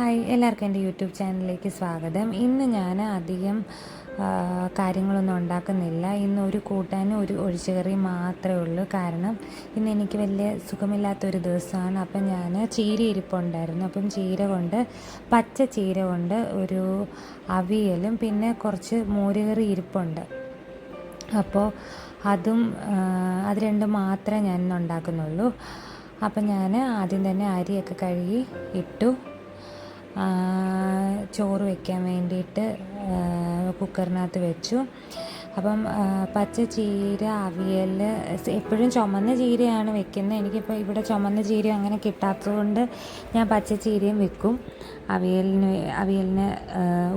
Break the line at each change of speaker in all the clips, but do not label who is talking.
Hi എല്ലാവർക്കും എന്റെ YouTube ചാനലിലേക്ക് സ്വാഗതം. ഇന്ന് ഞാൻ അധികം കാര്യങ്ങളൊന്നും ഉണ്ടാക്കുന്നില്ല. ഇന്ന് ഒരു കൂട്ടാനും ഒരു ഒഴിച്ചുകറി മാത്രമേ ഉള്ളൂ. കാരണം ഇന്ന് എനിക്ക് വലിയ സുഖമില്ലാത്തൊരു ദിവസമാണ്. അപ്പം ഞാൻ ചീര ഇരിപ്പുണ്ടായിരുന്നു. അപ്പം ചീര കൊണ്ട് പച്ച ചീര കൊണ്ട് ഒരു അവിയലും പിന്നെ കുറച്ച് മോരുകറി ഇരിപ്പുണ്ട്. അപ്പോൾ അതും അത് രണ്ടും മാത്രമേ ഞാൻ ഉണ്ടാക്കുന്നുള്ളൂ. അപ്പം ഞാൻ ആദ്യം തന്നെ അരിയൊക്കെ കഴുകി ഇട്ടു. ചോറ് വയ്ക്കാൻ വേണ്ടിയിട്ട് കുക്കറിനകത്ത് വെച്ചു. അപ്പം പച്ച ചീര അവിയൽ എപ്പോഴും ചുമന്ന ചീരയാണ് വെക്കുന്നത്. എനിക്കിപ്പോൾ ഇവിടെ ചുമന്ന ചീര അങ്ങനെ കിട്ടാത്തതുകൊണ്ട് ഞാൻ പച്ച ചീരയും വെക്കും. അവിയലിന് അവിയലിന്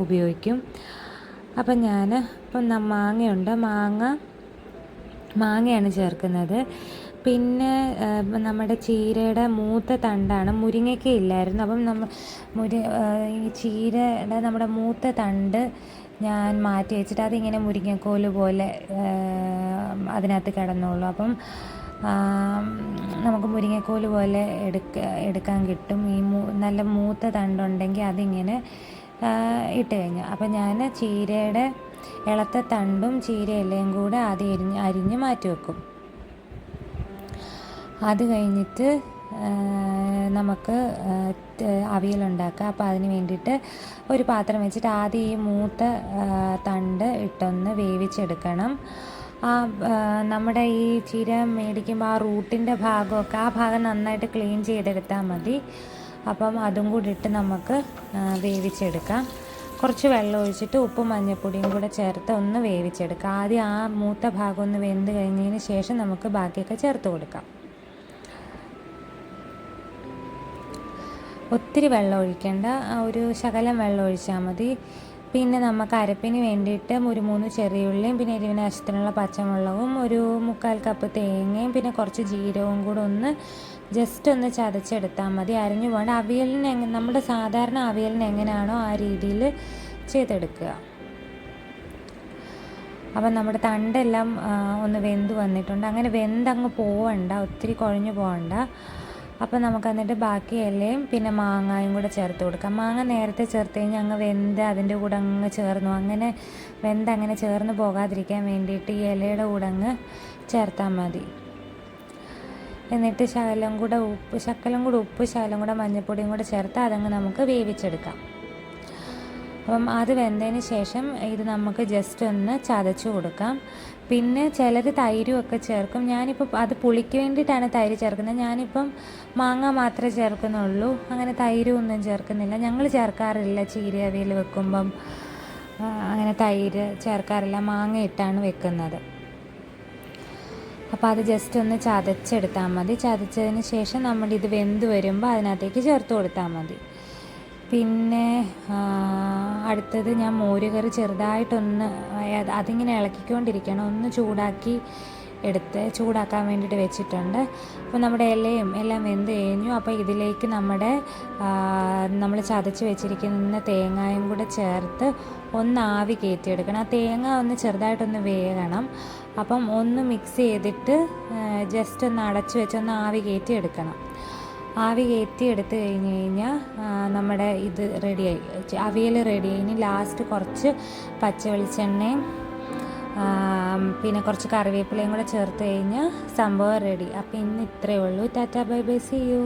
ഉപയോഗിക്കും. അപ്പം ഞാൻ ഇപ്പം മാങ്ങയുണ്ട്. മാങ്ങ മാങ്ങയാണ് ചേർക്കുന്നത്. പിന്നെ നമ്മുടെ ചീരയുടെ മൂത്ത തണ്ടാണ് മുരിങ്ങയ്ക്ക ഇല്ലായിരുന്നു. അപ്പം നമ്മൾ മുരി ഈ ചീരയുടെ നമ്മുടെ മൂത്ത തണ്ട് ഞാൻ മാറ്റി വെച്ചിട്ട് അതിങ്ങനെ മുരിങ്ങക്കോൽ പോലെ അതിനകത്ത് കിടന്നുള്ളൂ അപ്പം നമുക്ക് മുരിങ്ങക്കോൽ പോലെ എടുക്ക എടുക്കാൻ കിട്ടും. ഈ മൂ നല്ല മൂത്ത തണ്ടുണ്ടെങ്കിൽ അതിങ്ങനെ ഇട്ട് കഴിഞ്ഞു അപ്പം ഞാൻ ചീരയുടെ ഇളത്ത തണ്ടും ചീര ഇലയും കൂടെ ആദ്യം അരിഞ്ഞ് അരിഞ്ഞ് മാറ്റി വെക്കും. അത് കഴിഞ്ഞിട്ട് നമുക്ക് അവിയലുണ്ടാക്കുക അപ്പോൾ അതിന് വേണ്ടിയിട്ട് ഒരു പാത്രം വെച്ചിട്ട് ആദ്യം ഈ മൂത്ത തണ്ട് ഇട്ടൊന്ന് വേവിച്ചെടുക്കണം. ആ നമ്മുടെ ഈ ചീര മേടിക്കുമ്പോൾ ആ റൂട്ടിന്റെ ഭാഗമൊക്കെ ആ ഭാഗം നന്നായിട്ട് ക്ലീൻ ചെയ്തെടുത്താൽ മതി. അപ്പം അതും കൂടി ഇട്ട് നമുക്ക് വേവിച്ചെടുക്കാം. കുറച്ച് വെള്ളം ഒഴിച്ചിട്ട് ഉപ്പും മഞ്ഞൾപ്പൊടിയും കൂടെ ചേർത്ത് ഒന്ന് വേവിച്ചെടുക്കാം. ആദ്യം ആ മൂത്ത ഭാഗം ഒന്ന് വെന്ത് കഴിഞ്ഞതിന് ശേഷം നമുക്ക് ബാക്കിയൊക്കെ ചേർത്ത് കൊടുക്കാം. ഒത്തിരി വെള്ളം ഒഴിക്കേണ്ട. ഒരു ശകലം വെള്ളം ഒഴിച്ചാൽ മതി. പിന്നെ നമുക്ക് അരപ്പിന് വേണ്ടിയിട്ട് ഒരു മൂന്ന് ചെറിയുള്ളിയും പിന്നെ എരിവിന് ആവശ്യത്തിനുള്ള പച്ചമുളകും ഒരു മുക്കാൽ കപ്പ് തേങ്ങയും പിന്നെ കുറച്ച് ജീരകവും കൂടെ ഒന്ന് ജസ്റ്റ് ഒന്ന് ചതച്ചെടുത്താൽ മതി. അരിഞ്ഞു പോകേണ്ട. അവിയലിന് എങ്ങനെ നമ്മുടെ സാധാരണ അവിയലിന് എങ്ങനെയാണോ ആ രീതിയിൽ ചെയ്തെടുക്കുക. അപ്പം നമ്മുടെ തണ്ടെല്ലാം ഒന്ന് വെന്ത് വന്നിട്ടുണ്ട്. അങ്ങനെ വെന്തങ്ങ് പോവണ്ട. ഒത്തിരി കുഴഞ്ഞു പോകണ്ട അപ്പം നമുക്ക് എന്നിട്ട് ബാക്കി ഇലയും പിന്നെ മാങ്ങായും കൂടെ ചേർത്ത് കൊടുക്കാം. മാങ്ങ നേരത്തെ ചേർത്ത് കഴിഞ്ഞാൽ അങ്ങ് വെന്ത് അതിന്റെ കൂടെ അങ്ങ് ചേർന്നു. അങ്ങനെ വെന്ത് അങ്ങനെ ചേർന്ന് പോകാതിരിക്കാൻ വേണ്ടിയിട്ട് ഈ ഇലയുടെ കൂടെ അങ്ങ് ചേർത്താൽ മതി. എന്നിട്ട് ശകലം കൂടെ ഉപ്പ് ശക്കലം കൂടെ ഉപ്പ് ശകലം കൂടെ മഞ്ഞൾപ്പൊടിയും കൂടെ ചേർത്ത് അതങ്ങ് നമുക്ക് വേവിച്ചെടുക്കാം. അപ്പം അത് വെന്തതിന് ശേഷം ഇത് നമുക്ക് ജസ്റ്റ് ഒന്ന് ചതച്ച് കൊടുക്കാം. പിന്നെ ചിലർ തൈരും ഒക്കെ ചേർക്കും. ഞാനിപ്പോൾ അത് പുളിക്ക് വേണ്ടിയിട്ടാണ് തൈര് ചേർക്കുന്നത്. ഞാനിപ്പം മാങ്ങ മാത്രമേ ചേർക്കുന്നുള്ളൂ. അങ്ങനെ തൈരും ഒന്നും ചേർക്കുന്നില്ല. ഞങ്ങൾ ചേർക്കാറില്ല. ചീര അവിയൽ വെക്കുമ്പം അങ്ങനെ തൈര് ചേർക്കാറില്ല. മാങ്ങ ഇട്ടാണ് വെക്കുന്നത്. അപ്പോൾ അത് ജസ്റ്റ് ഒന്ന് ചതച്ചെടുത്താൽ മതി. ചതച്ചതിന് ശേഷം നമ്മൾ ഇത് വെന്ത് വരുമ്പോൾ അതിനകത്തേക്ക് ചേർത്ത് കൊടുത്താൽ മതി. പിന്നെ അടുത്തത് ഞാൻ മോരുകറി ചെറുതായിട്ടൊന്ന് അത് അതിങ്ങനെ ഇളക്കിക്കൊണ്ടിരിക്കണം. ഒന്ന് ചൂടാക്കി എടുത്ത് ചൂടാക്കാൻ വേണ്ടിയിട്ട് വെച്ചിട്ടുണ്ട്. അപ്പോൾ നമ്മുടെ ഇലയും എല്ലാം വെന്ത് കഴിഞ്ഞു. അപ്പോൾ ഇതിലേക്ക് നമ്മുടെ നമ്മൾ ചതച്ച് വെച്ചിരിക്കുന്ന തേങ്ങായും കൂടെ ചേർത്ത് ഒന്ന് ആവി കയറ്റിയെടുക്കണം. ആ തേങ്ങ ഒന്ന് ചെറുതായിട്ടൊന്ന് വേകണം. അപ്പം ഒന്ന് മിക്സ് ചെയ്തിട്ട് ജസ്റ്റ് ഒന്ന് അടച്ച് വെച്ച് ഒന്ന് ആവി കയറ്റി എടുക്കണം ആവി കയറ്റി എടുത്ത് കഴിഞ്ഞ് കഴിഞ്ഞാൽ നമ്മുടെ ഇത് റെഡിയായി. അവിയൽ റെഡിയായി ഇനി ലാസ്റ്റ് കുറച്ച് പച്ച വെളിച്ചെണ്ണയും പിന്നെ കുറച്ച് കറിവേപ്പിലയും കൂടെ ചേർത്ത് കഴിഞ്ഞാൽ സംഭവം റെഡി. അപ്പോൾ ഇന്ന് ഇത്രയേ ഉള്ളൂ. Tata bye bye see you